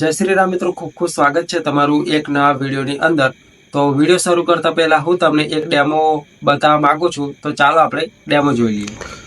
જય શ્રી રામ મિત્રો, ખૂબ ખૂબ સ્વાગત છે તમારું એક નવા વિડીયોની અંદર. તો વીડિયો શરૂ કરતા પહેલા હું તમને એક ડેમો બતાવવા માંગુ છું. તો ચાલો આપણે ડેમો જોઈ લઈએ.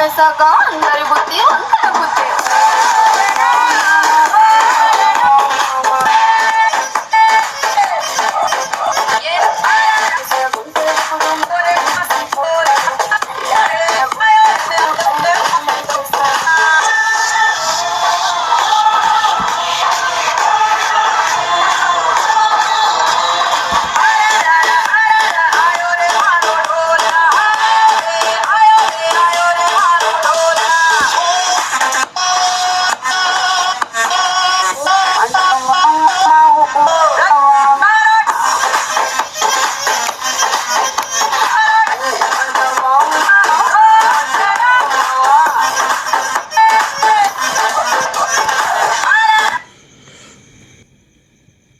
దీపాలన్నీ ఆర్పేశాక అందరి బుద్ధి అందరి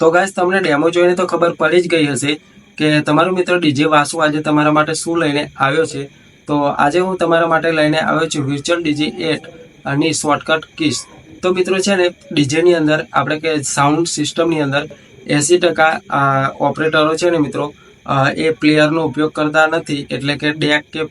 તો ગાઈસ, તમને ડેમો જોઈને તો ખબર પડી જ ગઈ હશે કે તમારો મિત્ર ડીજે વાસુ આજે તમારા માટે શું લઈને આવ્યો છે. તો આજે હું તમારા માટે લઈને આવ્યો છું વ્યુચર ડીજે એટ અને શોર્ટકટ કિસ. તો મિત્રો છે ને, ડીજેની અંદર આપણે કે સાઉન્ડ સિસ્ટમની અંદર એંસી ટકા ઓપરેટરો છે ને મિત્રો એ પ્લેયરનો ઉપયોગ કરતા નથી. એટલે કે ડેક કે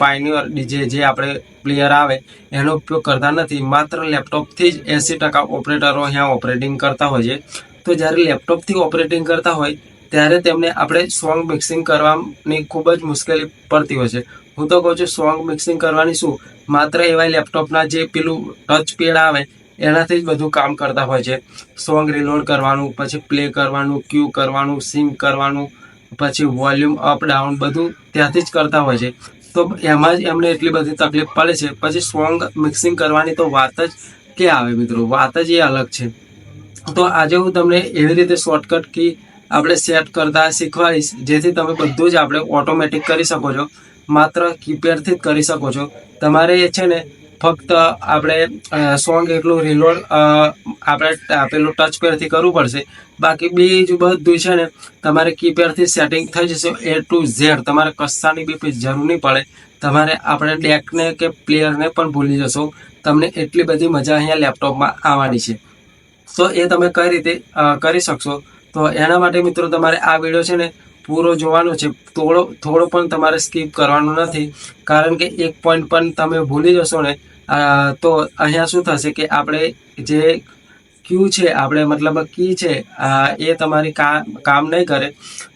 પાયન્યુઅર ડીજે જે આપણે પ્લેયર આવે, એનો ઉપયોગ કરતા નથી. માત્ર લેપટોપથી જ એંસી ટકા ઓપરેટરો અહીંયા ઓપરેટિંગ કરતા હોય છે. તો જ્યારે લેપટોપથી ઓપરેટિંગ કરતા હોય, ત્યારે તેમને આપણે સોંગ મિક્સિંગ કરવાની ખૂબ જ મુશ્કેલી પડતી હોય છે. હું તો કહું છું સોંગ મિક્સિંગ કરવાની શું? માત્ર એવા લેપટોપના જે પેલું ટચ પેડ આવે, એનાથી જ બધું કામ કરતા હોય છે. સોંગ રિલોડ કરવાનું, પછી પ્લે કરવાનું ક્યુ કરવાનું સિંગ કરવાનું, પછી વોલ્યુમ અપ ડાઉન બધું ત્યાંથી જ કરતા હોય છે. તો એમાં જ એમને એટલી બધી તકલીફ પડે છે. પછી સોંગ મિક્સિંગ કરવાની તો વાત જ ક્યાં આવે મિત્રો? વાત જ એ અલગ છે. તો આજે હું તમને એવી રીતે શોર્ટકટ કી આપણે સેટ કરતા શીખવાડીશ, જેથી તમે બધું જ આપણે ઓટોમેટિક કરી શકો છો. માત્ર કીપેડથી જ કરી શકો છો. તમારે એ છે ને ફક્ત આપણે સોંગ એટલું રિલોડ આપણે પેલું ટચ પેરથી કરવું પડશે. બાકી બીજું બધું છે ને તમારે કીપેડથી સેટિંગ થઈ જશે એ ટુ ઝેડ તમારે કશાની બી જરૂર નહીં પડે. તમારે આપણે ડેકને કે પ્લેયરને પણ ભૂલી જશો. તમને એટલી બધી મજા અહીંયા લેપટોપમાં આવવાની છે. તો એ તમે કઈ રીતે કરી શકશો? તો એના માટે મિત્રો તમારે આ વીડિયો છે ને પૂરો જોવાનો છે. થોડો થોડો પણ તમારે સ્કીપ કરવાનો નથી. કારણ કે એક પોઈન્ટ પણ તમે ભૂલી જશો ને તો અહીંયા શું થશે કે આપણે જે ક્યુ છે, આપણે મતલબ કી છે એ તમારી કામ નહીં કરે.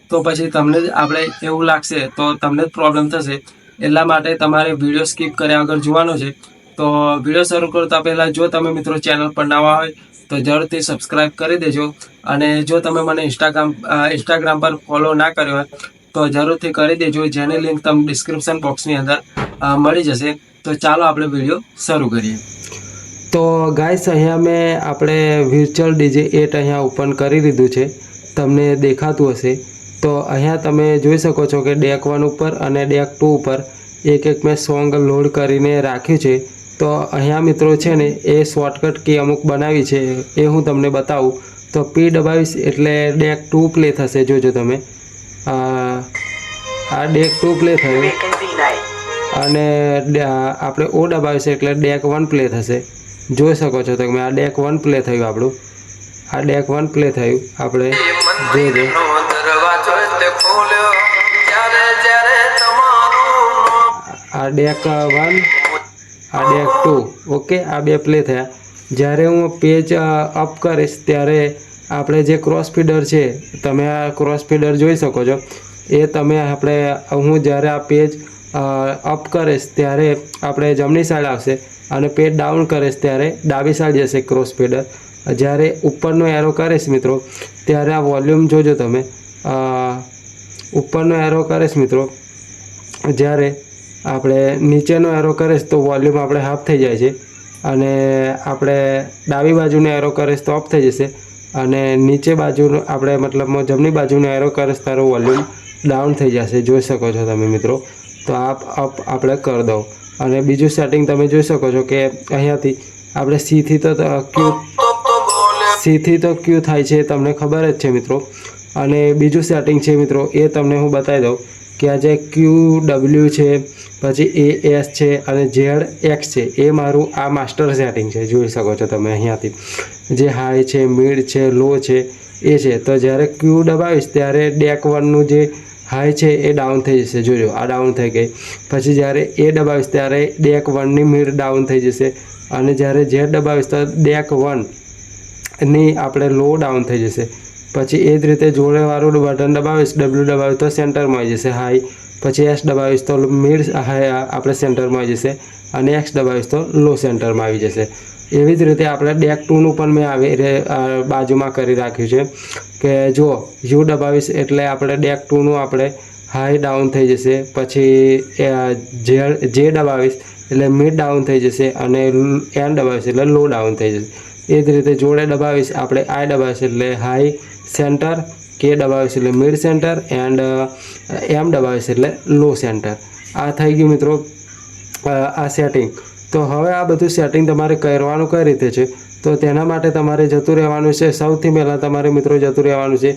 તો પછી તમને જ આપણે એવું લાગશે, તો તમને જ પ્રોબ્લેમ થશે. એટલા માટે તમારે વીડિયો સ્કીપ કર્યા વગર જોવાનો છે. તો વીડિયો શરૂ કરતા પહેલાં જો તમે મિત્રો ચેનલ પર નવા હોય તો જરૂરથી સબસ્ક્રાઇબ કરી દેજો. અને જો તમે મને ઇન્સ્ટાગ્રામ ઇન્સ્ટાગ્રામ પર ફોલો ના કર્યો હોય તો જરૂરથી કરી દેજો. જેની લિંક તમને ડિસ્ક્રિપ્શન બોક્સની અંદર મળી જશે. તો ચાલો આપણે વીડિયો શરૂ કરીએ. તો ગાઈસ અહીંયા મેં આપણે વિર્ચ્યુઅલ ડીજે એટ અહીંયા ઓપન કરી દીધું છે. તમને દેખાતું હશે. તો અહીંયા તમે જોઈ શકો છો કે ડેક વન ઉપર અને ડેક ટુ ઉપર એક એક મેં સોંગ લોડ કરીને રાખ્યું છે. તો અહીંયા મિત્રો છે ને, એ શોર્ટકટ કી અમુક બનાવી છે, એ હું તમને બતાવું. તો પી દબાવીશ એટલે ડેક ટુ પ્લે થશે, જોજો તમે. આ ડેક ટુ પ્લે થયું. અને આપણે ઓ દબાવીશું એટલે ડેક વન પ્લે થશે. જોઈ શકો છો તમે, આ ડેક વન પ્લે થયું આપણું. આ ડેક વન પ્લે થયું, આપણે જોજો. આ ડેક વન આ ડેક ટુ ઓકે આ બે પ્લે થયા. જ્યારે હું પેજ અપ કરીશ, ત્યારે આપણે જે ક્રોસ ફીડર છે, તમે આ ક્રોસ ફીડર જોઈ શકો છો. એ તમે આપણે, હું જ્યારે આ પેજ અપ કરીશ, ત્યારે આપણે જમણી સાઈડ આવશે અને પેજ ડાઉન કરીશ, ત્યારે ડાબી સાઈડ જશે ક્રોસ ફીડર જ્યારે ઉપરનો એરો કરીશ મિત્રો, ત્યારે આ વોલ્યુમ જોજો તમે. ઉપરનો એરો કરીશ મિત્રો, જ્યારે આપણે નીચેનો એરો કરીશ તો વોલ્યુમ આપણે હાફ થઈ જાય છે. અને આપણે ડાબી બાજુનો એરો કરીશ તો ઓફ થઈ જશે. અને નીચે બાજુનો આપણે મતલબમાં જમણી બાજુનો એરો કરીશ તારો વોલ્યુમ ડાઉન થઈ જશે. જોઈ શકો છો તમે મિત્રો. તો આપ અપ આપણે કરી દો. અને બીજું સેટિંગ તમે જોઈ શકો છો કે અહીંયાથી આપણે સીથી તો ક્યુ સીથી તો ક્યુ થાય છે, તમને ખબર જ છે મિત્રો. અને બીજું સેટિંગ છે મિત્રો, એ તમને હું બતાવી દઉં. કે આ જે ક્યુ ડબલ્યુ છે, પછી એ એસ છે અને ઝેડ એક્સ છે, એ મારું આ માસ્ટર સેટિંગ છે, જોઈ શકો છો તમે અહીંયાથી. જે હાઈ છે મિડ છે લો છે, એ છે. તો જ્યારે ક્યુ દબાવીશ, ત્યારે ડેક વનનું જે હાઈ છે, એ ડાઉન થઈ જશે. જોજો આ ડાઉન થઈ ગઈ. પછી જ્યારે એ દબાવીશ, ત્યારે ડેક વનની મિડ ડાઉન થઈ જશે. અને જ્યારે ઝેડ દબાવીશ, તો ડેક વનની આપણે લો ડાઉન થઈ જશે. પછી એ જ રીતે જોડેવાળું બટન દબાવીશ ડબલ્યુ દબાવીશ તો સેન્ટરમાં આવી જશે. હાઈ પછી એસ દબાવીશ તો મિડ આપણે સેન્ટરમાં આવી જશે. અને એક્સ દબાવીશ તો લો સેન્ટરમાં આવી જશે. એવી જ રીતે આપણે ડેક ટુનું પણ મેં આવી બાજુમાં કરી રાખ્યું છે કે જો યુ દબાવીશ એટલે આપણે ડેક ટુનું આપણે હાઈ ડાઉન થઈ જશે. પછી જે જે દબાવીશ એટલે મિડ ડાઉન થઈ જશે અને એન દબાવીશ એટલે લો ડાઉન થઈ જશે. એ જ રીતે જોડે દબાવીશ, આપણે આઈ દબાવીશ એટલે હાઈ સેન્ટર કે દબાવીશ એટલે મિડ સેન્ટર એન્ડ એમ દબાવીશ એટલે લો સેન્ટર આ થઈ ગયું મિત્રો આ સેટિંગ તો હવે આ બધું સેટિંગ તમારે કરવાનું કઈ રીતે છે? તો તેના માટે તમારે જતું રહેવાનું છે, સૌથી પહેલાં તમારે મિત્રો જતું રહેવાનું છે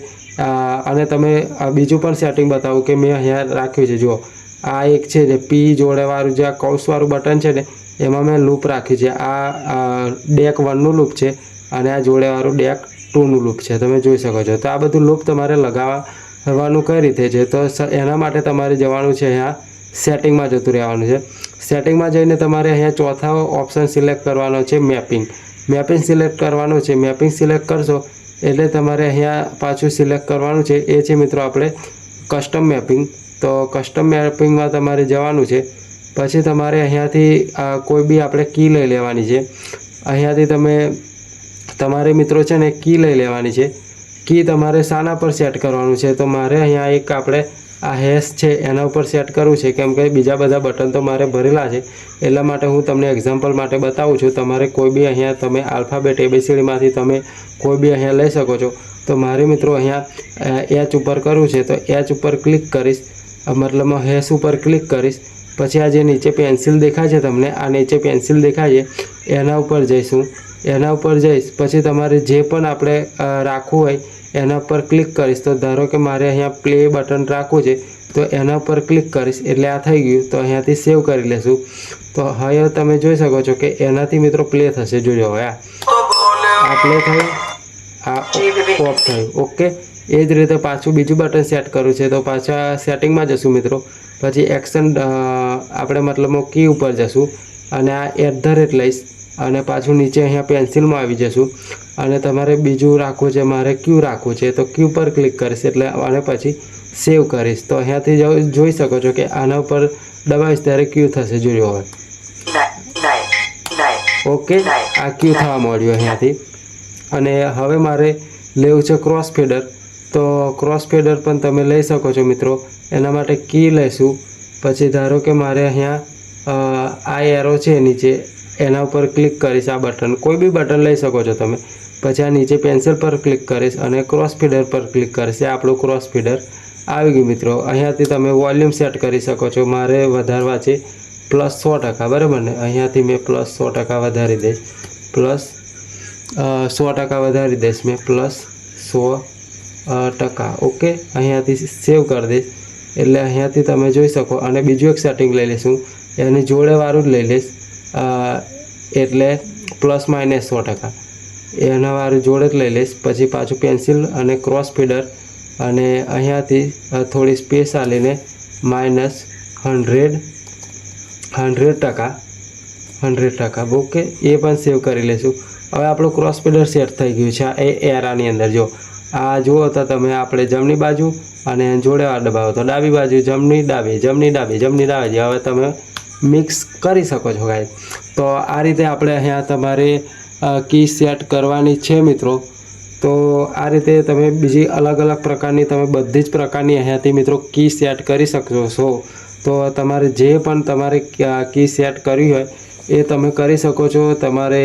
અને તમે બીજું પણ સેટિંગ બતાવું કે મેં અહીંયા રાખ્યું છે. જુઓ, આ એક છે જે પી જોડેવાળું જે આ કૌશવાળું બટન છે ને, એમાં મેં લૂપ રાખ્યું છે. આ ડેક વનનું લૂપ છે અને આ જોડેવાળું ડેક ટુનું લૂપ છે, તમે જોઈ શકો છો. તો આ બધું લૂપ તમારે લગાવવાનું કઈ રીતે છે? તો એના માટે તમારે જવાનું છે અહીંયા સેટિંગમાં જતું રહેવાનું છે. સેટિંગમાં જઈને તમારે અહીંયા ચોથા ઓપ્શન સિલેક્ટ કરવાનો છે મેપિંગ મેપિંગ સિલેક્ટ કરવાનો છે. મેપિંગ સિલેક્ટ કરશો એટલે તમારે અહીંયા પાછું સિલેક્ટ કરવાનું છે. એ છે મિત્રો આપણે કસ્ટમ મેપિંગ તો કસ્ટમ મેપિંગમાં તમારે જવાનું છે. પછી તમારે અહીંયાથી કોઈ બી આપણે કી લઈ લેવાની છે. અહીંયાથી તમે તમારે મિત્રો છે ને કી લઈ લેવાની છે. કી તમારે શાના પર સેટ કરવાનું છે. તો મારે અહીંયા એક આપણે આ હેશ છે, એના ઉપર સેટ કરવું છે. કેમ કે બીજા બધા બટન તો મારે ભરેલા છે. એટલા માટે હું તમને એક્ઝામ્પલ માટે બતાવું છું. તમારે કોઈ બી અહીંયા તમે આલ્ફાબેટ એબીસીડીમાંથી તમે કોઈ બી અહીંયા લઈ શકો છો. તો મારે મિત્રો અહીંયા એચ ઉપર કરવું છે. તો એચ ઉપર ક્લિક કરીશ. મતલબ હેશ ઉપર ક્લિક કરીશ. પછી આ જે નીચે પેન્સિલ દેખાય છે તમને, આ નીચે પેન્સિલ દેખાય છે. એના ઉપર જઈશું. એના ઉપર જઈશ. પછી તમારે જે પણ આપણે રાખવું હોય, એના ઉપર ક્લિક કરીશ. તો ધારો કે મારે અહીંયા પ્લે બટન રાખવું છે, તો એના ઉપર ક્લિક કરીશ. એટલે આ થઈ ગયું. તો અહીંયાથી સેવ કરી લેશું. તો હવે તમે જોઈ શકો છો કે એનાથી મિત્રો પ્લે થશે. જોજો હવે આ. પ્લે થયું. આ ઓફ થયું. ઓકે? એ જ રીતે પાછું બીજું બટન સેટ કરવું છે. તો પાછા સેટિંગમાં જશું મિત્રો. પછી એક્શન આપણે મતલબ કી ઉપર જશું. અને આ એટ ધ રેટ લઈશ. અને પાછું નીચે અહીંયા પેન્સિલમાં આવી જશું. અને તમારે બીજું રાખવું છે, મારે ક્યુ રાખવું છે, તો ક્યુ પર ક્લિક કરીશ એટલે અને પછી સેવ કરીશ. તો અહીંયાથી જોઈ શકો છો કે આના ઉપર દબાવીશ ત્યારે ક્યુ થશે જોયો હવે. ઓકે, આ ક્યુ થવા મળ્યું અહીંયાથી. અને હવે મારે લેવું છે ક્રોસ ફેડર. તો ક્રોસ ફેડર પણ તમે લઈ શકો છો મિત્રો. એના માટે કી લઈશું. પછી ધારો કે મારે અહીંયા આ એરો છે નીચે. એના ઉપર ક્લિક કરીશ આ બટન કોઈ બી બટન લઈ શકો છો તમે. પછી આ નીચે પેન્સિલ પર ક્લિક કરીશ અને ક્રોસ ફીડર પર ક્લિક કરીશ. આપણું ક્રોસ ફીડર આવી ગયું મિત્રો. અહીંયાથી તમે વોલ્યુમ સેટ કરી શકો છો. મારે વધારવા છે પ્લસ સો ટકા, બરાબર ને? અહીંયાથી મેં પ્લસ સો ટકા વધારી દઈશ. પ્લસ સો ટકા વધારી દઈશ મેં. પ્લસ સો ટકા. ઓકે અહીંયાથી સેવ કરી દઈશ. એટલે અહીંયાથી તમે જોઈ શકો. અને બીજું એક સેટિંગ લઈ લઈશું. એની જોડેવાળું જ લઈ લઈશ. એટલે પ્લસ માઇનસ સો ટકા. એના વાળું જોડે જ લઈ લઈશ. પછી પાછું પેન્સિલ અને ક્રોસ ફીડર અને અહીંયાથી થોડી સ્પેસ આલીને માઇનસ હંડ્રેડ હંડ્રેડ ટકા હંડ્રેડ ટકા. ઓકે, એ પણ સેવ કરી લઈશું. હવે આપણું ક્રોસ ફીડર સેટ થઈ ગયું છે. એ એરાની અંદર જો. આ જુઓ તો તમે, આપણે જમણી બાજુ અને જોડેવાર દબાવો. તો ડાબી બાજુ જમણી ડાબી જમણી ડાબી જમણી ડાબી. હવે તમે મિક્સ કરી શકો છો ગાઈસ તો આ રીતે આપણે અહીંયા તમારે કી સેટ કરવાની છે મિત્રો. તો આ રીતે તમે બીજી અલગ અલગ પ્રકારની, તમે બધી જ પ્રકારની અહીંયાથી મિત્રો કી સેટ કરી શકો છો તો તમારે જે પણ તમારે કી સેટ કરવી હોય, એ તમે કરી શકો છો. તમારે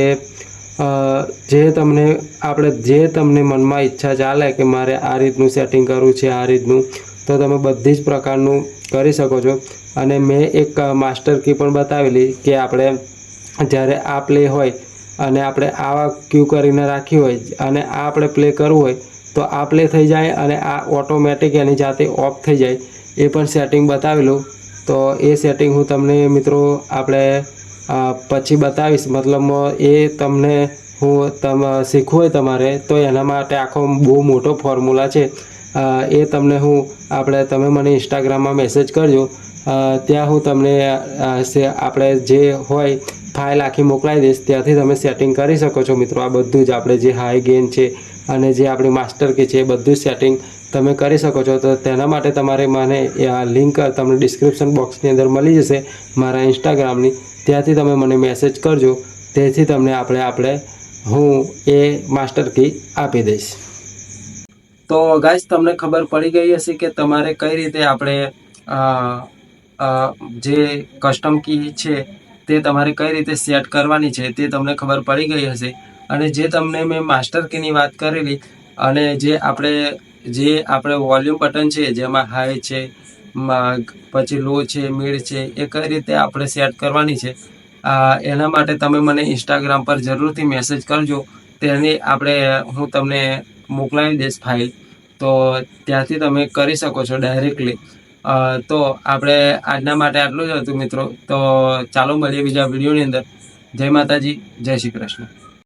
જે તમને, આપણે જે તમને મનમાં ઈચ્છા ચાલે કે મારે આ રીતનું સેટિંગ કરવું છે, આ રીતનું, તો તમે બધી જ પ્રકારનું કરી શકો છો. અને મેં એક માસ્ટર કી પણ બતાવેલી કે આપણે જ્યારે આ પ્લે હોય અને આપણે આવા ક્યુ કરીને રાખ્યું હોય અને આ આપણે પ્લે કરવું હોય તો આ પ્લે થઈ જાય અને આ ઓટોમેટિક એની જાતે ઓફ થઈ જાય. એ પણ સેટિંગ બતાવેલું. તો એ સેટિંગ હું તમને મિત્રો આપણે પછી બતાવીશ. મતલબ એ તમને હું તમ શીખવું હોય તમારે તો એના માટે આખો બહુ મોટો ફોર્મ્યુલા છે. એ તમને હું આપણે, તમે મને ઇન્સ્ટાગ્રામમાં મેસેજ કરજો. ત્યાં હું તમને આપણે જે હોય ફાઇલ આખી મોકલાવી દઈશ. ત્યાંથી તમે સેટિંગ કરી શકો છો મિત્રો. આ બધું જ આપણે જે હાઈ ગેન છે અને જે આપણી માસ્ટર કી છે, એ બધું સેટિંગ તમે કરી શકો છો. તો તેના માટે તમારે મને આ લિંક તમને ડિસ્ક્રિપ્શન બોક્સની અંદર મળી જશે મારા ઇન્સ્ટાગ્રામની ત્યાંથી તમે મને મેસેજ કરજો. તેથી તમને આપણે આપણે હું એ માસ્ટર કી આપી દઈશ. તો ગાઈસ તમને ખબર પડી ગઈ હશે કે તમારે કઈ રીતે આપણે જે કસ્ટમ કી છે તે તમારે કઈ રીતે સેટ કરવાની છે તે તમને ખબર પડી ગઈ હશે. અને જે તમને મેં માસ્ટર કીની વાત કરેલી અને જે આપણે જે આપણે વોલ્યુમ બટન છે, જેમાં હાઈ છે પછી લો છે મિડ છે, એ કઈ રીતે આપણે સેટ કરવાની છે એના માટે તમે મને ઇન્સ્ટાગ્રામ પર જરૂરથી મેસેજ કરજો. તેની આપણે, હું તમને મોકલાવી દઈશ ફાઇલ તો ત્યાંથી તમે કરી શકો છો ડાયરેક્ટલી તો આપણે આજના માટે આટલું જ હતું મિત્રો. તો ચાલો મળીએ બીજા વિડીયોની અંદર. જય માતાજી, જય શ્રી કૃષ્ણ.